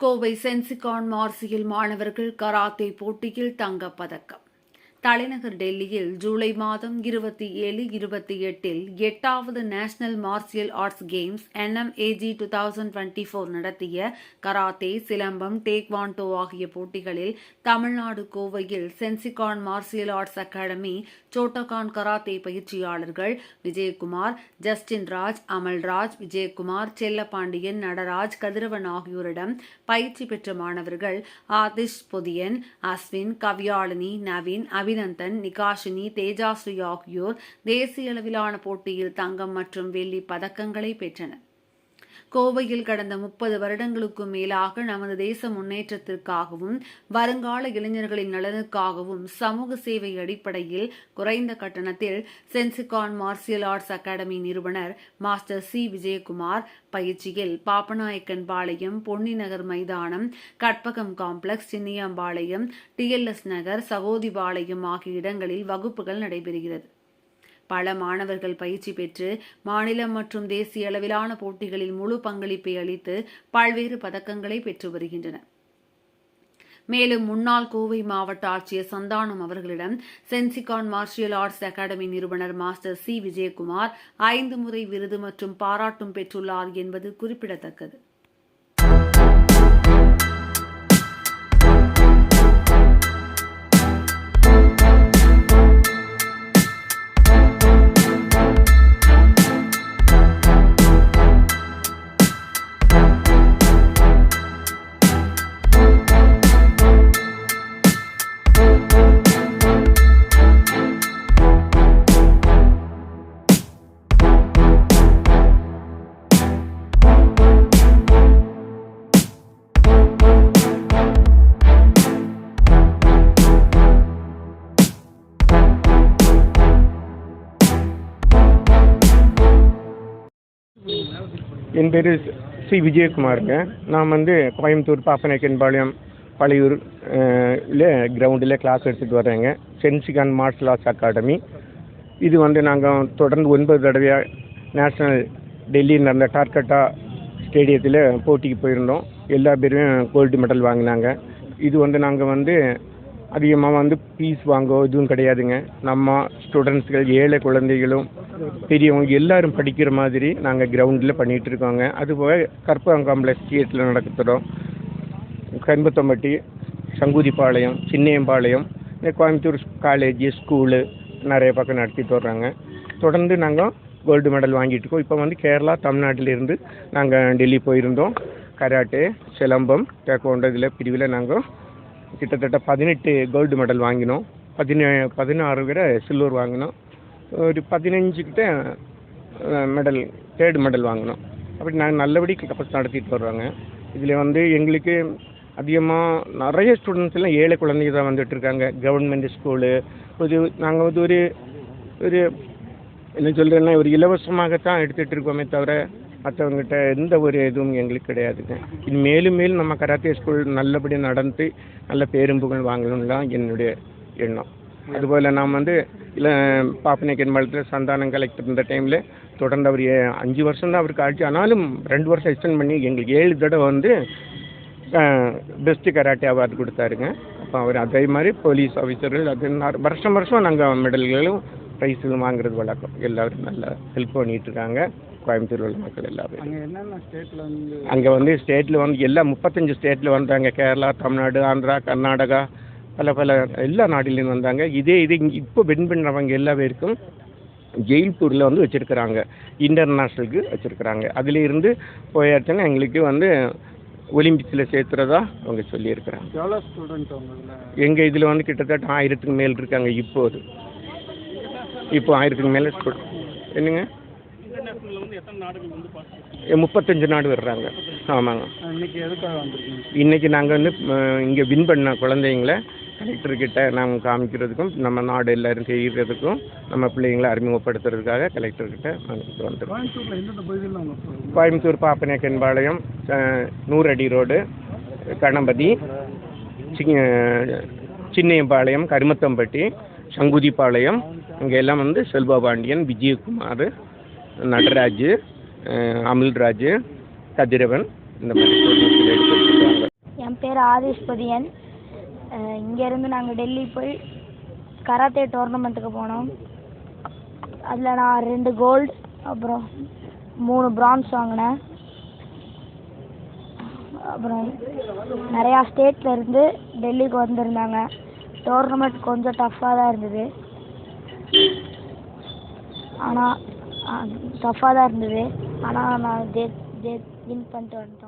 கோவை சென்சிகான் மார்சியில் மாணவர்கள் கராத்தே போட்டியில் தங்கப்பதக்கம் தலைநகர் டெல்லியில் ஜூலை மாதம் இருபத்தி ஏழு இருபத்தி எட்டில் எட்டாவது national martial arts games NMAG two thousand twenty four நடத்திய கராத்தே சிலம்பம் டேக்வாண்டோ ஆகிய போட்டிகளில் தமிழ்நாடு கோவையில் Senshikan martial arts academy Shotokan karate பயிற்சியாளர்கள் விஜயகுமார் ஜஸ்டின் ராஜ் அமல்ராஜ் விஜயகுமார் செல்லப்பாண்டியன் நடராஜ் கதிரவன் ஆகியோரிடம் பயிற்சி பெற்ற மாணவர்கள் ஆதிஷ் பொதியன் அஸ்வின் கவியாளினி நவீன் அபிநந்தன் நிகாஷினி தேஜாஸ்ரீ ஆகியோர் தேசிய அளவிலான போட்டியில் தங்கம் மற்றும் வெள்ளி பதக்கங்களை பெற்றனர். கோவையில் கடந்த முப்பது வருடங்களுக்கும் மேலாக நமது தேச முன்னேற்றத்திற்காகவும் வருங்கால இளைஞர்களின் நலனுக்காகவும் சமூக சேவை அடிப்படையில் குறைந்த கட்டணத்தில் சென்சிகான் மார்சியல் ஆர்ட்ஸ் அகாடமி நிறுவனர் மாஸ்டர் சி. விஜயகுமார் பயிற்சியில் பாப்பநாயக்கன் பாளையம் பொன்னிநகர் மைதானம் கற்பகம் காம்ப்ளெக்ஸ் சின்னியாம்பாளையம் டிஎல்எஸ் நகர் சகோதிபாளையம் ஆகிய இடங்களில் வகுப்புகள் நடைபெறுகிறது. பல மாணவர்கள் பயிற்சி பெற்று மாநிலம் மற்றும் தேசிய அளவிலான போட்டிகளில் முழு பங்களிப்பை அளித்து பல்வேறு பதக்கங்களை பெற்று வருகின்றனர். மேலும் முன்னாள் கோவை மாவட்ட ஆட்சியர் சந்தானம் அவர்களிடம் சென்சிகான் மார்ஷியல் ஆர்ட்ஸ் அகாடமி நிறுவனர் மாஸ்டர் சி. விஜயகுமார் ஐந்து முறை விருது மற்றும் பாராட்டும் பெற்றுள்ளார் என்பது குறிப்பிடத்தக்கது. என் பேர் சி விஜயகுமாருங்க. நான் வந்து கோயம்புத்தூர் பாப்பநாயக்கன்பாளையம் பழையூர் கிரவுண்டில் கிளாஸ் எடுத்துகிட்டு வரேங்க சென்சிகான் மார்ஷல் ஆர்ட்ஸ் அகாடமி இது வந்து நாங்கள் தொடர்ந்து ஒன்பது தடவையாக நேஷ்னல் டெல்லியில் நடந்த டார்கட்டா ஸ்டேடியத்தில் போட்டிக்கு போயிருந்தோம். எல்லா பேருமே கோல்டு மெடல் வாங்கினாங்க. இது வந்து நாங்கள் வந்து அதிகமாக வந்து ஃபீஸ் வாங்கோ எதுவும் கிடையாதுங்க. நம்ம ஸ்டூடெண்ட்ஸ்கள் ஏழை குழந்தைகளும் பெரியவங்க எல்லாரும் படிக்கிற மாதிரி நாங்கள் கிரவுண்டில் பண்ணிகிட்டு இருக்கோங்க அதுபோக கற்பகம் காம்ப்ளெக்ஸ் தியேட்டரில் நடத்துகிறோம் கரும்பத்தம்பட்டி சங்குதிப்பாளையம் சின்னையம்பாளையம் இந்த கோயம்புத்தூர் காலேஜ் ஸ்கூலு நிறைய பக்கம் நடத்திட்டு வர்றாங்க. தொடர்ந்து நாங்கள் கோல்டு மெடல் வாங்கிட்டு இருக்கோம். இப்போ வந்து கேரளா தமிழ்நாட்டிலிருந்து நாங்கள் டெல்லி போயிருந்தோம். கராட்டே சிலம்பம் டேக்கோண்டோ இதில் பிரிவில் நாங்கள் கிட்டத்தட்ட பதினெட்டு கோல்டு மெடல் வாங்கினோம். பதினே பதினாறு விட சில்வர் வாங்கினோம். ஒரு பதினஞ்சு கிட்ட மெடல் தேர்டு மெடல் வாங்கினோம் அப்படி நாங்கள் நல்லபடி கப்பஸ் நடத்திட்டு வர்றோங்க. இதில் வந்து எங்களுக்கு அதிகமாக நிறைய ஸ்டூடெண்ட்ஸ் எல்லாம் ஏழை குழந்தைங்க தான் வந்துட்டு இருக்காங்க. கவர்மெண்ட் ஸ்கூலு ஒரு நாங்கள் வந்து ஒரு ஒரு என்ன சொல்கிறேன்னா ஒரு இலவசமாகத்தான் எடுத்துகிட்டு இருக்கோமே தவிர மற்றவங்ககிட்ட எந்த ஒரு இதுவும் எங்களுக்கு கிடையாதுங்க. இது மேலும் மேலும் நம்ம கராத்தே ஸ்கூல் நல்லபடியாக நடந்து நல்ல பேரும்புகள் வாங்கணும்னு தான் என்னுடைய எண்ணம். அதுபோல் நாம் வந்து இல்லை பாப்பநாயக்கன் பாளையத்தில் சந்தானம் கலெக்டர் இருந்த டைமில் தொடர்ந்து அவர் அஞ்சு வருஷம் தான் அவருக்கு ஆட்சி ஆனாலும் ரெண்டு வருஷம் எக்ஸ்டெண்ட் பண்ணி எங்களுக்கு ஏழு தடவை வந்து பெஸ்ட்டு கராட்டே அவார்டு கொடுத்தாருங்க. அப்போ அவர் அதே மாதிரி போலீஸ் ஆஃபீஸர்கள் அது வருஷம் வருஷம் நாங்கள் மெடல்களும் ப்ரைஸுகளும் வாங்குறது வழக்கம். எல்லோரும் நல்லா ஹெல்ப் பண்ணிட்டு இருக்காங்க. கோயம்புத்தூர் உள்ள மக்கள் வந்து அங்கே வந்து ஸ்டேட்டில் வந்து எல்லா முப்பத்தஞ்சு ஸ்டேட்டில் வந்தாங்க. கேரளா தமிழ்நாடு ஆந்திரா கர்நாடகா பல பல எல்லா நாட்டிலேருந்து வந்தாங்க. இதே இது இப்போ வின் பண்ணுறவங்க எல்லா பேருக்கும் ஜெயில்பூரில் வந்து வச்சுருக்குறாங்க. இன்டர்நேஷ்னலுக்கு வச்சுருக்குறாங்க. அதில் இருந்து போயாச்சுன்னா எங்களுக்கு வந்து ஒலிம்பிக்ஸில் சேர்த்துறதா அவங்க சொல்லியிருக்கிறாங்க. எவ்வளோ ஸ்டூடெண்ட் எங்கள் இதில். வந்து கிட்டத்தட்ட ஆயிரத்துக்கு மேல் இருக்காங்க இப்போது. இப்போ ஆயிரத்துக்கு மேலே ஸ்டூடெண்ட் என்னங்க? முப்பத்தஞ்சு நாடு வர்றாங்க. ஆமாங்க. இன்னைக்கு நாங்கள் வந்து இங்கே வின் பண்ண குழந்தைங்கள கலெக்டர்கிட்ட நாங்கள் காமிக்கிறதுக்கும் நம்ம நாடு எல்லாரும் செய்கிறதுக்கும் நம்ம பிள்ளைங்களை அறிமுகப்படுத்துறதுக்காக கலெக்டர்கிட்ட நாங்கள் வந்துருக்கோம். பகுதியில் அவங்க கோயம்புத்தூர் பாப்பநாயக்கன்பாளையம் நூறடி ரோடு கணபதி சின்னையம்பாளையம் கருமத்தம்பட்டி சங்குதிப்பாளையம் இங்கே எல்லாம் வந்து செல்வா பாண்டியன் விஜயகுமார் நடராஜ் அமில்ராஜ் கதிரவன் இந்த மாதிரி என் பேர் ஆதிஷ் பதியன் இங்கேருந்து நாங்கள் டெல்லி போய் கராத்தே டோர்னமெண்ட்டுக்கு போனோம். அதில் நான் ரெண்டு கோல்டு அப்புறம் மூணு பிரான்ஸ் வாங்கினேன். அப்புறம் நிறையா ஸ்டேட்லேருந்து டெல்லிக்கு வந்திருந்தாங்க. டோர்னமெண்ட் கொஞ்சம் டஃப்பாக தான் இருந்தது. ஆனால் டஃப்பாக தான் இருந்தது. ஆனால் நான் ஜெயித் ஜெயித் வின் பண்ணிட்டு வந்துட்டோம்.